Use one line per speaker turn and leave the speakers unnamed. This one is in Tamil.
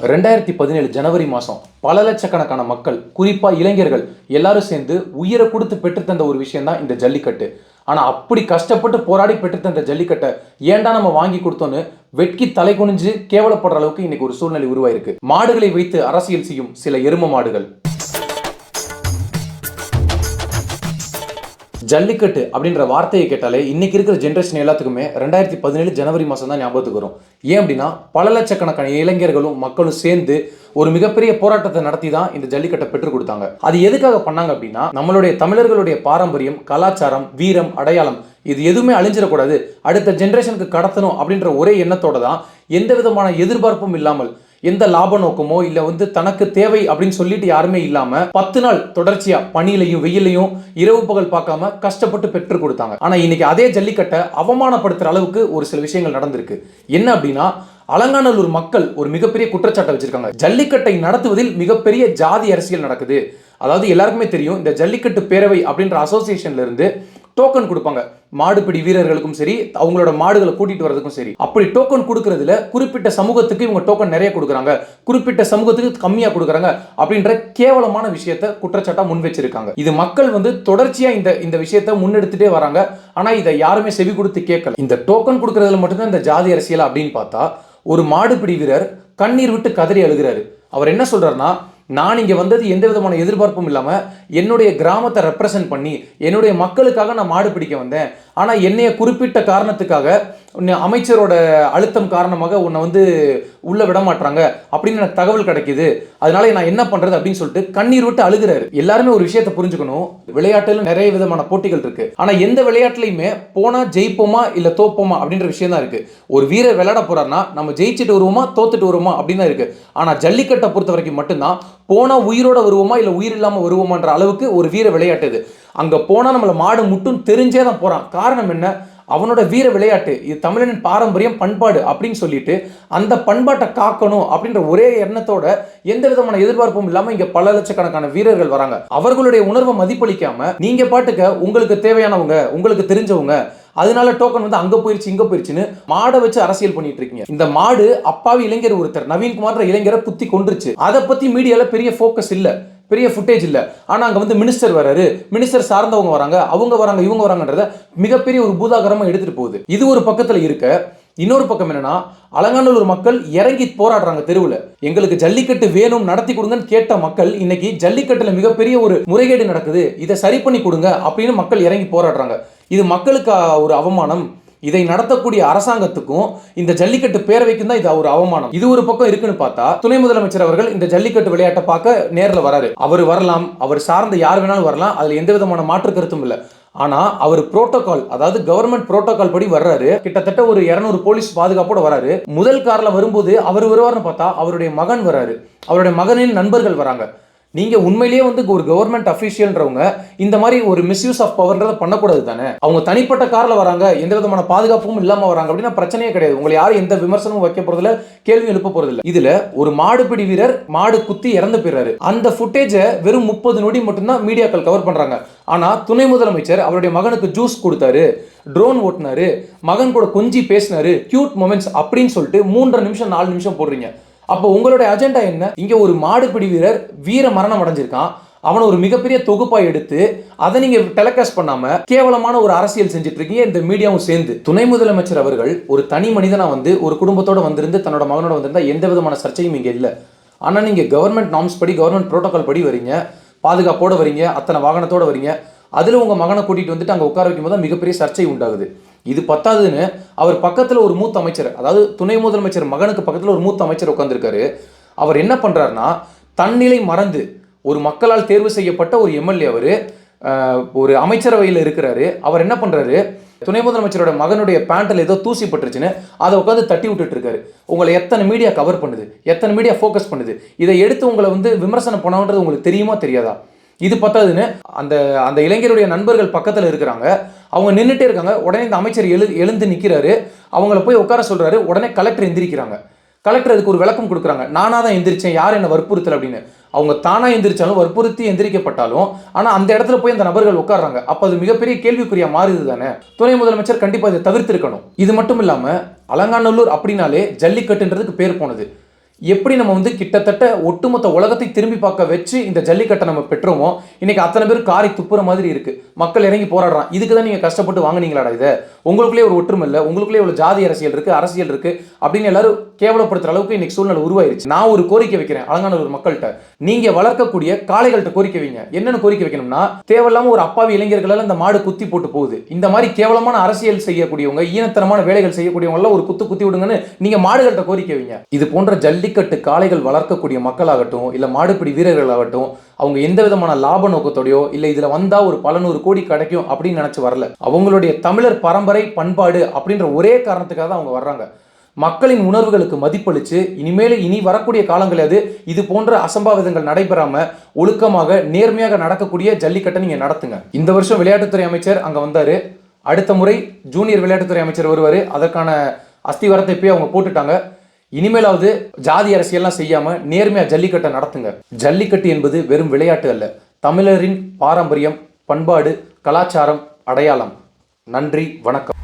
ரெண்டாயிரத்தி பதினேழு ஜனவரி மாதம் பல லட்சக்கணக்கான மக்கள் குறிப்பாக இளைஞர்கள் எல்லாரும் சேர்ந்து உயிரை கொடுத்து பெற்றுத்தந்த ஒரு விஷயம் தான் இந்த ஜல்லிக்கட்டு. ஆனால் அப்படி கஷ்டப்பட்டு போராடி பெற்றுத்தந்த ஜல்லிக்கட்டை ஏன்டா நம்ம வாங்கி கொடுத்தோன்னு வெட்கி தலை குனிஞ்சு கேவலப்படுற அளவுக்கு இன்னைக்கு ஒரு சூழ்நிலை உருவாயிருக்கு. மாடுகளை வைத்து அரசியல் செய்யும் சில எரும மாடுகள். ஜல்லிக்கட்டு அப்படின்ற வார்த்தையை கேட்டாலே இன்னைக்கு இருக்கிற ஜென்ரேஷன் எல்லாத்துக்குமே ரெண்டாயிரத்தி பதினேழு ஜனவரி மாதம் தான் ஞாபகத்துக்கு வரும். ஏன் அப்படின்னா பல லட்சக்கணக்கான இளைஞர்களும் மக்களும் சேர்ந்து ஒரு மிகப்பெரிய போராட்டத்தை நடத்தி தான் இந்த ஜல்லிக்கட்டை பெற்றுக் கொடுத்தாங்க. அது எதுக்காக பண்ணாங்க அப்படின்னா நம்மளுடைய தமிழர்களுடைய பாரம்பரியம் கலாச்சாரம் வீரம் அடையாளம் இது எதுவுமே அழிஞ்சிடக்கூடாது. அடுத்த ஜென்ரேஷனுக்கு கடத்தணும் அப்படின்ற ஒரே எண்ணத்தோட தான் எந்த விதமான எதிர்பார்ப்பும் இல்லாமல் எந்த லாப நோக்கமோ இல்ல வந்து தனக்கு தேவை அப்படின்னு சொல்லிட்டு யாருமே இல்லாம பத்து நாள் தொடர்ச்சியா பனியிலையும் வெயிலையும் இரவு பகல் பார்க்காம கஷ்டப்பட்டு பெற்று கொடுத்தாங்க. ஆனா இன்னைக்கு அதே ஜல்லிக்கட்டை அவமானப்படுத்துற அளவுக்கு ஒரு சில விஷயங்கள் நடந்திருக்கு. என்ன அப்படின்னா அலங்காநல்லூர் மக்கள் ஒரு மிகப்பெரிய குற்றச்சாட்டை வச்சிருக்காங்க. ஜல்லிக்கட்டை நடத்துவதில் மிகப்பெரிய ஜாதி அரசியல் நடக்குது. அதாவது எல்லாருக்குமே தெரியும் இந்த ஜல்லிக்கட்டு பேரவை அப்படின்ற அசோசியேஷன்ல இருந்து டோக்கன் கொடுப்பாங்க. மாடுபிடி வீரர்களுக்கும் சரி அவங்களோட மாடுகளை கூட்டிட்டு வரதுக்கும் சரி. அப்படி டோக்கன் கொடுக்கறதுல குறிப்பிட்ட சமூகத்துக்கு இவங்க டோக்கன் நிறைய கொடுக்குறாங்க. குறிப்பிட்ட சமூகத்துக்கு கம்மியா கொடுக்குறாங்க அப்படின்ற கேவலமான விஷயத்த குற்றச்சாட்டா முன் வச்சிருக்காங்க. இது மக்கள் வந்து தொடர்ச்சியா இந்த இந்த விஷயத்த முன்னெடுத்துட்டே வராங்க. ஆனா இதை யாருமே செவி கொடுத்து கேட்கல. இந்த டோக்கன் கொடுக்கறதுல மட்டும்தான் இந்த ஜாதி அரசியல் அப்படின்னு பார்த்தா ஒரு மாடுபிடி வீரர் கண்ணீர் விட்டு கதறி அழுகிறாரு. அவர் என்ன சொல்றாருன்னா நான் இங்கே வந்தது எந்த விதமான எதிர்பார்ப்பும் இல்லாமல் என்னுடைய கிராமத்தை ரெப்ரசன்ட் பண்ணி என்னுடைய மக்களுக்காக நான் மாடு பிடிக்க வந்தேன். ஆனால் என்னைய குறிப்பிட்ட காரணத்துக்காக அமைச்சரோட அழுத்தம் காரணமாக உன்னை வந்து உள்ளே விட மாட்டாங்க அப்படின்னு எனக்கு தகவல் கிடைக்குது. அதனால நான் என்ன பண்ணுறது அப்படின்னு சொல்லிட்டு கண்ணீர் விட்டு அழுகிறாரு. எல்லாருமே ஒரு விஷயத்தை புரிஞ்சுக்கணும். விளையாட்டில் நிறைய விதமான போட்டிகள் இருக்கு. ஆனால் எந்த விளையாட்டுலையுமே போனால் ஜெயிப்போமா இல்லை தோப்போமா அப்படின்ற விஷயம் தான் இருக்கு. ஒரு வீரர் விளையாட போறாருன்னா நம்ம ஜெயிச்சுட்டு வருவோமா தோத்துட்டு வருவோமா அப்படின்னு தான் இருக்கு. ஆனால் ஜல்லிக்கட்டை பொறுத்த வரைக்கும் மட்டும்தான் போனால் உயிரோட வருவோமா இல்லை உயிர் இல்லாமல் வருவோமான்ற அளவுக்கு ஒரு வீர விளையாட்டு இது. அங்கே போனால் நம்மளை மாடு முட்டும் தெரிஞ்சே தான் போகிறான் காரணம் என்ன? அவனோட வீர விளையாட்டு இது தமிழனின் பாரம்பரியம் பண்பாடு அப்படின்னு சொல்லிட்டு அந்த பண்பாட்டை காக்கணும் அப்படின்ற ஒரே எண்ணத்தோட எந்த விதமான எதிர்பார்ப்பும் இல்லாமல் இங்க பல லட்சக்கணக்கான வீரர்கள் வராங்க. அவர்களுடைய உணர்வை மதிப்பளிக்காம நீங்க பாட்டுக்க உங்களுக்கு தேவையானவங்க உங்களுக்கு தெரிஞ்சவங்க அதனால டோக்கன் வந்து அங்க போயிருச்சு இங்க போயிருச்சுன்னு மாடை வச்சு அரசியல் பண்ணிட்டு இருக்கீங்க. இந்த மாடு அப்பாவி இளைஞர் ஒருத்தர் நவீன்குமார் இளைஞரை குத்தி கொண்டுருச்சு அதை பத்தி மீடியால பெரிய ஃபோக்கஸ் இல்லை. பெரிய ஃபுட்டேஜ் இல்லை. ஆனால் அங்கே வந்து மினிஸ்டர் வராரு மினிஸ்டர் சார்ந்தவங்க வராங்க. அவங்க வராங்க இவங்க வராங்கன்றத மிகப்பெரிய ஒரு பூதாகரமாக எடுத்துகிட்டு போகுது. இது ஒரு பக்கத்தில் இருக்க. இன்னொரு பக்கம் என்னன்னா அலங்காநல்லூர் மக்கள் இறங்கி போராடுறாங்க தெருவில். எங்களுக்கு ஜல்லிக்கட்டு வேணும் நடத்தி கொடுங்கன்னு கேட்ட மக்கள் இன்னைக்கு ஜல்லிக்கட்டுல மிகப்பெரிய ஒரு முறைகேடு நடக்குது. இதை சரி பண்ணி கொடுங்க அப்படின்னு மக்கள் இறங்கி போராடுறாங்க. இது மக்களுக்கு ஒரு அவமானம். இதை நடத்தக்கூடிய அரசாங்கத்துக்கும் இந்த ஜல்லிக்கட்டு பேரவைக்கும் தான் இது ஒரு அவமானம். இது ஒரு பக்கம் இருக்குன்னு பார்த்தா துணை முதலமைச்சர் அவர்கள் இந்த ஜல்லிக்கட்டு விளையாட்டை பார்க்க நேரில் வராரு. அவர் வரலாம் அவர் சார்ந்த யார் வேணாலும் வரலாம் அதில் எந்த விதமான மாற்று கருத்தும் இல்லை. ஆனால் அவர் புரோட்டோகால் அதாவது கவர்மெண்ட் புரோட்டோகால் படி வர்றாரு. கிட்டத்தட்ட ஒரு 200 போலீஸ் பாதுகாப்போட வராரு. முதல் காரில் வரும்போது அவர் வருவார்னு பார்த்தா அவருடைய மகன் வராரு. அவருடைய மகனின் நண்பர்கள் வராங்க. நீங்கள் உண்மையிலேயே வந்து ஒரு கவர்மெண்ட் அஃபிஷியல்ன்றவங்க இந்த மாதிரி ஒரு மிஸ்யூஸ் ஆஃப் பவர்ன்றத பண்ணக்கூடாது தானே? அவங்க தனிப்பட்ட காரில் வராங்க எந்த விதமான பாதுகாப்பும் இல்லாமல் வராங்க அப்படின்னா பிரச்சனையே கிடையாது. உங்களை யாரும் எந்த விமர்சனமும் வைக்க போகிறதில்ல கேள்வி எழுப்ப போகிறதில்ல இதில் ஒரு மாடுபிடி வீரர் மாடு குத்தி இறந்து போயிறாரு அந்த ஃபுட்டேஜை வெறும் முப்பது நொடி மட்டும்தான் மீடியாக்கள் கவர் பண்ணுறாங்க ஆனால் துணை முதலமைச்சர் அவருடைய மகனுக்கு ஜூஸ் கொடுத்தாரு ட்ரோன் ஓட்டினாரு மகன் கூட கொஞ்சி பேசினாரு கியூட் மொமெண்ட்ஸ் அப்படின்னு சொல்லிட்டு மூன்றரை நிமிஷம் நாலு நிமிஷம் போடுறீங்க. அப்போ உங்களுடைய அஜெண்டா என்ன? இங்கே ஒரு மாடுபிடி வீரர் வீர மரணம் அடைஞ்சிருக்கான். அவனை ஒரு மிகப்பெரிய தொகுப்பாக எடுத்து அதை நீங்கள் டெலகாஸ்ட் பண்ணாமல் கேவலமான ஒரு அரசியல் செஞ்சுட்டு இருக்கீங்க. இந்த மீடியாவும் சேர்ந்து. துணை முதலமைச்சர் அவர்கள் ஒரு தனி மனிதனாக வந்து ஒரு குடும்பத்தோடு வந்திருந்து தன்னோட மகனோட வந்திருந்தா எந்த விதமான சர்ச்சையும் இங்கே இல்லை. ஆனால் நீங்கள் கவர்மெண்ட் நார்ம்ஸ் படி கவர்மெண்ட் ப்ரோட்டோக்கால் படி வரீங்க. பாதுகாப்போடு வரீங்க. அத்தனை வாகனத்தோடு வரீங்க. அதில் உங்கள் மகனை கூட்டிகிட்டு வந்துட்டு அங்கே உட்கார வைக்கும் போது மிகப்பெரிய சர்ச்சை உண்டாகுது. இது பத்தாதுன்னு அவர் பக்கத்தில் ஒரு மூத்த அமைச்சர் அதாவது துணை முதலமைச்சர் மகனுக்கு பக்கத்தில் ஒரு மூத்த அமைச்சர் உட்காந்துருக்காரு அவர் என்ன பண்ணுறாருனா தன்னிலை மறந்து ஒரு மக்களால் தேர்வு செய்யப்பட்ட ஒரு எம்எல்ஏ அவர் ஒரு அமைச்சரவையில் இருக்கிறாரு. அவர் என்ன பண்ணுறாரு துணை முதலமைச்சரோட மகனுடைய பேண்டில் ஏதோ தூசி பட்டுருச்சுன்னு அதை உட்காந்து தட்டி விட்டுட்டு இருக்காரு உங்களை எத்தனை மீடியா கவர் பண்ணுது? எத்தனை மீடியா ஃபோக்கஸ் பண்ணுது? இதை எடுத்து உங்களை வந்து விமர்சனம் பண்ணணுன்றது உங்களுக்கு தெரியுமா தெரியாதா? இது பத்தாதுன்னு அந்த அந்த இளைஞருடைய நண்பர்கள் பக்கத்தில் இருக்கிறாங்க. அவங்க நின்றுட்டே இருக்காங்க. உடனே இந்த அமைச்சர் எழு எழுந்து நிற்கிறாரு அவங்கள போய் உட்கார சொல்கிறாரு உடனே கலெக்டர் எந்திரிக்கிறாங்க. கலெக்டர் அதுக்கு ஒரு விளக்கம் கொடுக்குறாங்க. நானாக தான் எந்திரிச்சேன். யார் என்ன வற்புறுத்தல்? அப்படின்னு. அவங்க தானாக எந்திரிச்சாலும் வற்புறுத்தி எந்திரிக்கப்பட்டாலும் ஆனால் அந்த இடத்துல போய் அந்த நபர்கள் உட்கார்றாங்க. அப்போ அது மிகப்பெரிய கேள்விக்குறியாக மாறுது தானே. துணை முதலமைச்சர் கண்டிப்பாக இதை தவிர்த்திருக்கணும். இது மட்டும் இல்லாமல் அலங்காநல்லூர் அப்படின்னாலே ஜல்லிக்கட்டுன்றதுக்கு பேர் போனது. எப்படி நம்ம வந்து கிட்டத்தட்ட ஒட்டுமொத்த உலகத்தை திரும்பி பார்க்க வச்சு இந்த ஜல்லிக்கட்டை நம்ம பெற்றோமோ இன்னைக்கு அத்தனை பேர் காரி துப்புற மாதிரி இருக்கு. மக்கள் இறங்கி போராடுறான். இதுக்கு தான் நீங்க கஷ்டப்பட்டு வாங்குனீங்களாடா இதை? உங்களுக்குள்ளே ஒரு ஒற்றுமை இல்லை. உங்களுக்குள்ளே ஒரு ஜாதி அரசியல் இருக்கு அரசியல் இருக்கு அப்படின்னு எல்லாரும் கேவலப்படுத்துற அளவுக்கு இன்னைக்கு சூழ்நிலை உருவாயிருச்சு. நான் ஒரு கோரிக்கை வைக்கிறேன் அலங்காநல்லூர் மக்கள்கிட்ட. நீங்க வளர்க்கக்கூடிய காளைகள்கிட்ட கோரிக்கை வைங்க. என்னென்ன கோரிக்கை வைக்கணும்னா தேவையில்லாம ஒரு அப்பாவி இளைஞர்களால் இந்த மாடு குத்தி போட்டு போகுது. இந்த மாதிரி கேவலமான அரசியல் செய்யக்கூடியவங்க ஈனத்தனமான வேலைகள் செய்யக்கூடியவங்க எல்லாம் ஒரு குத்து குத்தி விடுங்கன்னு நீங்க மாடுகள்கிட்ட கோரிக்கை வைங்க. இது போன்ற ஜல்லி ஜல்லிக்கட்டு காளைகள் வளர்க்கக்கூடிய மக்களாகட்டும் இல்லை மாடுபிடி வீரர்களாகட்டும் அவங்க எந்த விதமான லாப நோக்கத்தோடயோ இல்லை இதில் வந்தால் ஒரு பல நூறு கோடி கிடைக்கும் அப்படின்னு நினச்சி வரல. அவங்களுடைய தமிழர் பரம்பரை பண்பாடு அப்படின்ற ஒரே காரணத்துக்காக தான் அவங்க வர்றாங்க. மக்களின் உணர்வுகளுக்கு மதிப்பளித்து இனிமேல் இனி வரக்கூடிய காலங்கள் அது இது போன்ற அசம்பாவிதங்கள் நடைபெறாமல் ஒழுக்கமாக நேர்மையாக நடக்கக்கூடிய ஜல்லிக்கட்டை நீங்கள் நடத்துங்க. இந்த வருஷம் விளையாட்டுத்துறை அமைச்சர் அங்கே வந்தார். அடுத்த முறை ஜூனியர் விளையாட்டுத்துறை அமைச்சர் வருவார். அதற்கான அஸ்திவாரத்தை இப்பயே அவங்க போட்டுட்டாங்க. இனிமேலாவது ஜாதி அரசியல்லாம் செய்யாம நேர்மையா ஜல்லிக்கட்டை நடத்துங்க. ஜல்லிக்கட்டு என்பது வெறும் விளையாட்டு அல்ல. தமிழரின் பாரம்பரியம் பண்பாடு கலாச்சாரம் அடையாளம். நன்றி வணக்கம்.